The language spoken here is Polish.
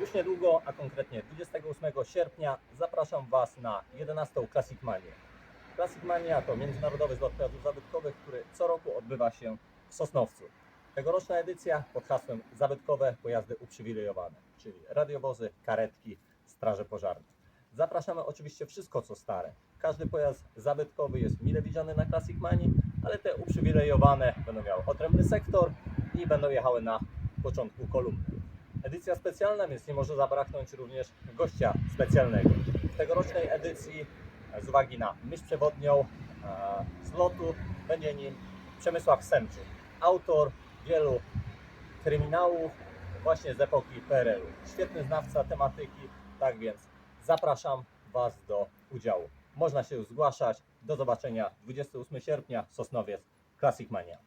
Już niedługo, a konkretnie 28 sierpnia zapraszam Was na 11 Classic Mania. Classic Mania to międzynarodowy zlot pojazdów zabytkowych, który co roku odbywa się w Sosnowcu. Tegoroczna edycja pod hasłem Zabytkowe pojazdy uprzywilejowane, czyli radiowozy, karetki, straże pożarne. Zapraszamy oczywiście wszystko co stare. Każdy pojazd zabytkowy jest mile widziany na Classic Manii, ale te uprzywilejowane będą miały odrębny sektor i będą jechały na początku kolumny. Edycja specjalna, więc nie może zabraknąć również gościa specjalnego. W tegorocznej edycji, e, z uwagi na myśl przewodnią e, z lotu, będzie nim Przemysław Semczyk, autor wielu kryminałów właśnie z epoki PRL-u. Świetny znawca tematyki, tak więc zapraszam Was do udziału. Można się zgłaszać. Do zobaczenia 28 sierpnia, Sosnowiec, Classic Mania.